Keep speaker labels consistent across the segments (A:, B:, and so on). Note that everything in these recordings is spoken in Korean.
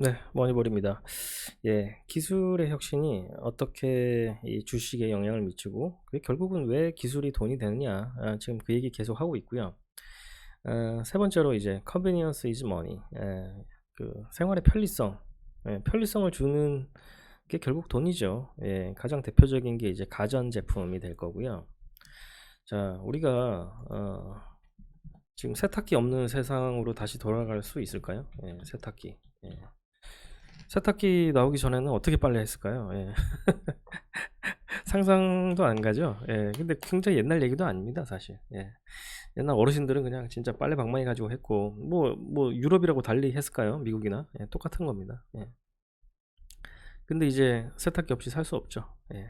A: 네, 머니볼입니다. 예, 기술의 혁신이 어떻게 이 주식에 영향을 미치고, 결국은 왜 기술이 돈이 되느냐, 아, 지금 그 얘기 계속 하고 있고요. 어, 세 번째로 이제 is money, 예, 그 생활의 편리성, 예, 편리성을 주는 게 결국 돈이죠. 예, 가장 대표적인 게 이제 가전 제품이 될 거고요. 자, 우리가 어, 지금 세탁기 없는 세상으로 다시 돌아갈 수 있을까요? 예, 세탁기. 예. 세탁기 나오기 전에는 어떻게 빨래 했을까요? 예. 상상도 안 가죠. 예. 근데 굉장히 옛날 얘기도 아닙니다, 사실. 예. 옛날 어르신들은 그냥 진짜 빨래 방망이 가지고 했고, 뭐, 뭐, 유럽이라고 달리 했을까요? 미국이나? 예, 똑같은 겁니다. 예. 근데 이제 세탁기 없이 살 수 없죠. 예.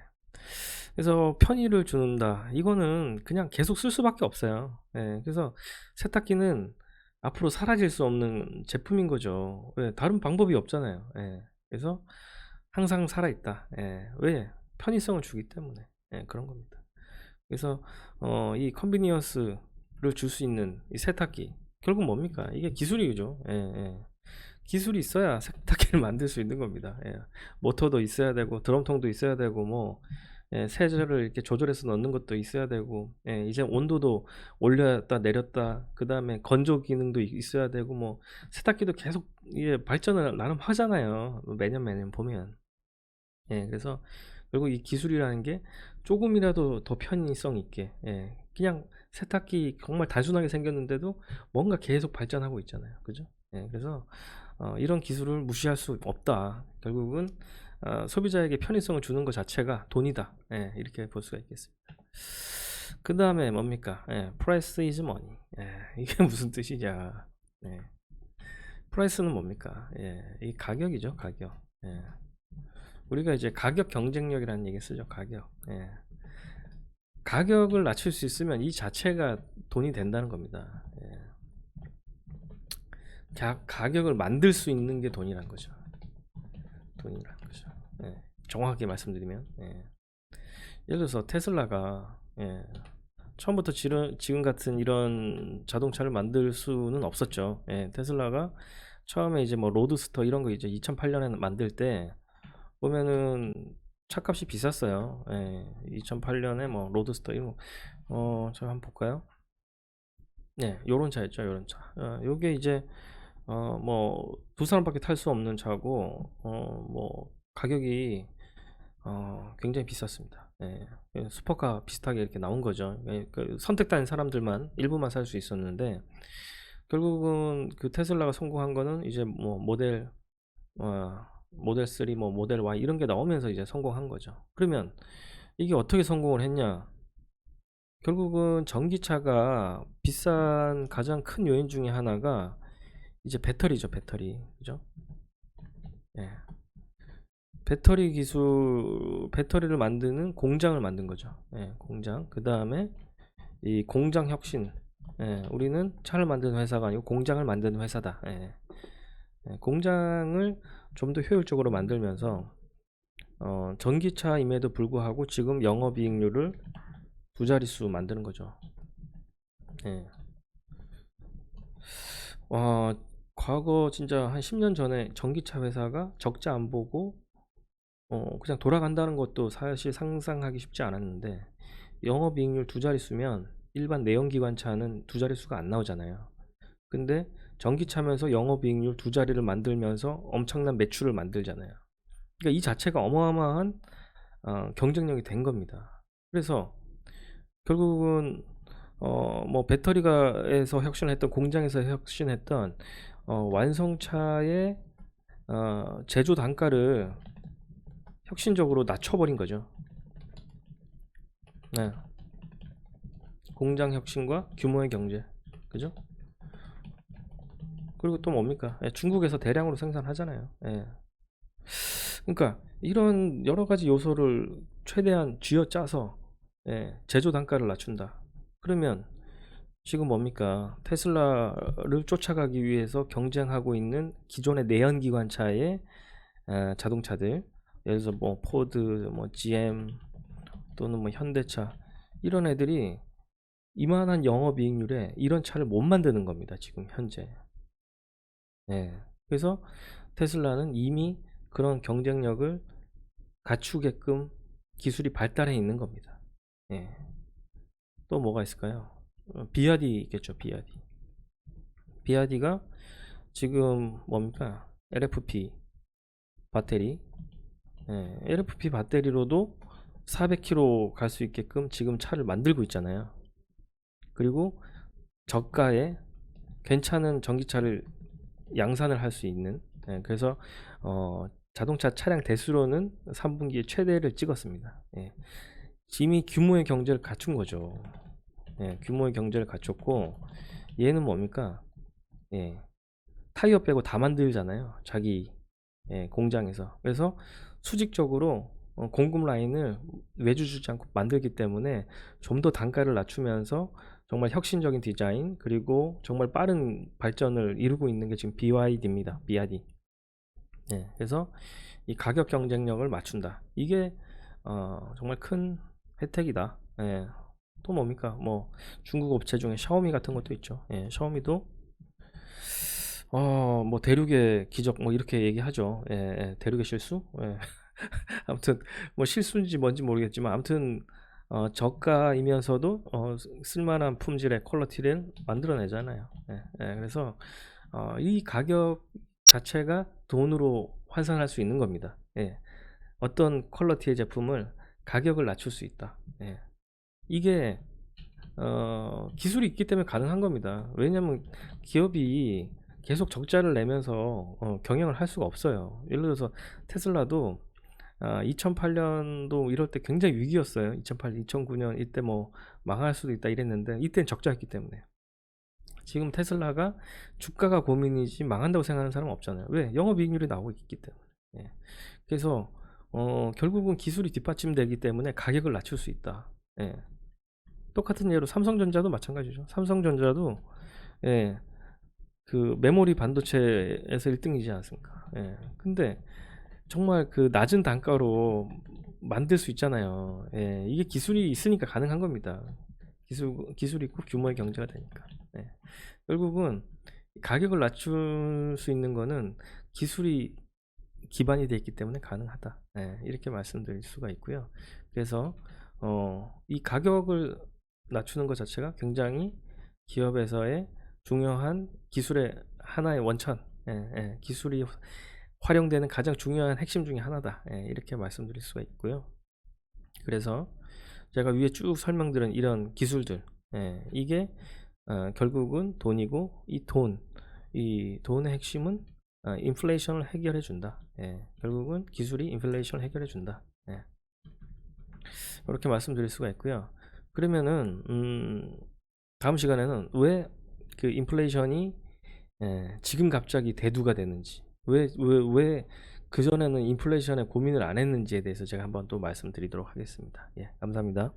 A: 그래서 편의를 주는다. 이거는 그냥 계속 쓸 수밖에 없어요. 예. 그래서 세탁기는 앞으로 사라질 수 없는 제품인 거죠. 왜? 다른 방법이 없잖아요. 예. 그래서 항상 살아있다. 예. 왜? 편의성을 주기 때문에. 예, 그런 겁니다. 그래서 어, 이 컨비니언스를 줄 수 있는 이 세탁기 결국 뭡니까? 이게 기술이죠. 예, 예. 기술이 있어야 세탁기를 만들 수 있는 겁니다. 예. 모터도 있어야 되고 드럼통도 있어야 되고 뭐 예, 세제를 이렇게 조절해서 넣는 것도 있어야 되고 예, 이제 온도도 올렸다 내렸다 그 다음에 건조 기능도 이- 있어야 되고 뭐 세탁기도 계속 이게 발전을 나름 하잖아요. 매년 매년 보면. 예, 그래서 결국 이 기술이라는 게 조금이라도 더 편의성 있게 예, 그냥 세탁기 정말 단순하게 생겼는데도 뭔가 계속 발전하고 있잖아요. 그죠? 예, 그래서 어, 이런 기술을 무시할 수 없다. 결국은 어, 소비자에게 편의성을 주는 것 자체가 돈이다. 예, 이렇게 볼 수가 있겠습니다. 그 다음에 뭡니까? 예, price is money. 예, 이게 무슨 뜻이냐? 예, price는 뭡니까? 예, 이 가격이죠, 가격. 예. 우리가 이제 가격 경쟁력이라는 얘기 쓰죠, 가격. 예. 가격을 낮출 수 있으면 이 자체가 돈이 된다는 겁니다. 예. 가, 가격을 만들 수 있는 게 돈이란 거죠. 돈이란 정확하게 말씀드리면 예. 예를 들어서 테슬라가 예, 처음부터 지금, 지금 같은 이런 자동차를 만들 수는 없었죠. 예, 테슬라가 처음에 이제 뭐 로드스터 이런 거 이제 2008년에 만들 때 보면은 차값이 비쌌어요. 예, 2008년에 뭐 로드스터 이런 거, 어, 저 한번 볼까요? 네, 요런 차였죠, 요런 차. 어, 요게 이제 어, 뭐, 두 사람밖에 탈 수 없는 차고, 어, 뭐, 가격이, 어, 굉장히 비쌌습니다. 예, 예, 슈퍼카 비슷하게 이렇게 나온 거죠. 예, 그 선택된 사람들만, 일부만 살 수 있었는데, 결국은 그 테슬라가 성공한 거는 이제 뭐, 모델, 어, 모델 3, 뭐, 모델 Y 이런 게 나오면서 이제 성공한 거죠. 그러면, 이게 어떻게 성공을 했냐? 결국은 전기차가 비싼 가장 큰 요인 중에 하나가 이제 배터리죠, 배터리. 그죠? 예. 배터리 기술, 배터리를 만드는 공장을 만든 거죠. 예, 공장. 그 다음에 이 공장 혁신. 예, 우리는 차를 만드는 회사가 아니고 공장을 만드는 회사다. 예. 예, 공장을 좀 더 효율적으로 만들면서 어, 전기차임에도 불구하고 지금 영업이익률을 두 자릿수 만드는 거죠. 예. 와, 과거 진짜 한 10년 전에 전기차 회사가 적자 안 보고 어, 그냥 돌아간다는 것도 사실 상상하기 쉽지 않았는데 영업이익률 두 자릿수면 일반 내연기관차는 두 자릿수가 안 나오잖아요. 근데 전기차면서 영업이익률 두 자리를 만들면서 엄청난 매출을 만들잖아요. 그러니까 이 자체가 어마어마한 어, 경쟁력이 된 겁니다. 그래서 결국은 어, 뭐 배터리가에서 혁신했던 공장에서 혁신했던 어, 완성차의 어, 제조 단가를 혁신적으로 낮춰버린 거죠. 네. 공장 혁신과 규모의 경제, 그죠? 그리고 또 뭡니까? 예, 중국에서 대량으로 생산하잖아요. 예. 그러니까 이런 여러 가지 요소를 최대한 쥐어짜서 예, 제조 단가를 낮춘다. 그러면 지금 뭡니까? 테슬라를 쫓아가기 위해서 경쟁하고 있는 기존의 내연기관차의 아, 자동차들, 예를 들어서 뭐 포드, 뭐 GM 또는 뭐 현대차 이런 애들이 이만한 영업이익률에 이런 차를 못 만드는 겁니다. 지금 현재. 예. 그래서 테슬라는 이미 그런 경쟁력을 갖추게끔 기술이 발달해 있는 겁니다. 예. 또 뭐가 있을까요? 어, 비아디 있겠죠, 비아디. 비아디가 지금 뭡니까? LFP 배터리. 예, LFP 배터리로도 400km 갈 수 있게끔 지금 차를 만들고 있잖아요. 그리고 저가에 괜찮은 전기차를 양산을 할 수 있는 예, 그래서 어, 자동차 차량 대수로는 3분기에 최대를 찍었습니다. 예. 이미 규모의 경제를 갖춘 거죠. 예, 규모의 경제를 갖췄고 얘는 뭡니까? 예, 타이어 빼고 다 만들잖아요. 자기 예, 공장에서. 그래서 수직적으로 어, 공급 라인을 외주 주지 않고 만들기 때문에 좀 더 단가를 낮추면서 정말 혁신적인 디자인 그리고 정말 빠른 발전을 이루고 있는 게 지금 BYD입니다. BYD. 예, 그래서 이 가격 경쟁력을 맞춘다. 이게 어, 정말 큰 혜택이다. 예, 또 뭡니까? 뭐 중국 업체 중에 샤오미 같은 것도 있죠. 예, 샤오미도 어, 뭐 대륙의 기적 뭐 이렇게 얘기하죠. 예, 예, 대륙의 실수? 예. 아무튼 뭐 실수인지 뭔지 모르겠지만 아무튼 어, 저가이면서도 어, 쓸만한 품질의 퀄리티를 만들어내잖아요. 예, 예, 그래서 어, 이 가격 자체가 돈으로 환산할 수 있는 겁니다. 예. 어떤 퀄리티의 제품을 가격을 낮출 수 있다. 예. 이게 어, 기술이 있기 때문에 가능한 겁니다. 왜냐하면 기업이 계속 적자를 내면서 어, 경영을 할 수가 없어요. 예를 들어서 테슬라도 아, 2008년도 이럴 때 굉장히 위기였어요. 2008, 2009년 이때 뭐 망할 수도 있다 이랬는데 이때는 적자였기 때문에 지금 테슬라가 주가가 고민이지 망한다고 생각하는 사람은 없잖아요. 왜? 영업이익률이 나오고 있기 때문에. 예. 그래서 어, 결국은 기술이 뒷받침되기 때문에 가격을 낮출 수 있다. 예. 똑같은 예로 삼성전자도 마찬가지죠. 삼성전자도 예, 그 메모리 반도체에서 1등이지 않습니까? 예. 근데 정말 그 낮은 단가로 만들 수 있잖아요. 예. 이게 기술이 있으니까 가능한 겁니다. 기술 기술이 있고 규모의 경제가 되니까. 예. 결국은 가격을 낮출 수 있는 거는 기술이 기반이 되어 있기 때문에 가능하다. 예, 이렇게 말씀드릴 수가 있고요. 그래서 어, 이 가격을 낮추는 것 자체가 굉장히 기업에서의 중요한 기술의 하나의 원천, 예, 예, 기술이 활용되는 가장 중요한 핵심 중에 하나다. 예, 이렇게 말씀드릴 수가 있고요. 그래서 제가 위에 쭉 설명드린 이런 기술들, 예, 이게 어, 결국은 돈이고 이 돈, 이 돈의 핵심은 어, 인플레이션을 해결해 준다. 예, 결국은 기술이 인플레이션을 해결해 준다. 예. 이렇게 말씀드릴 수가 있고요. 그러면은 음, 다음 시간에는 왜 그 인플레이션이 예, 지금 갑자기 대두가 되는지, 왜 왜 왜 그 전에는 인플레이션에 고민을 안 했는지에 대해서 제가 한번 또 말씀드리도록 하겠습니다. 예, 감사합니다.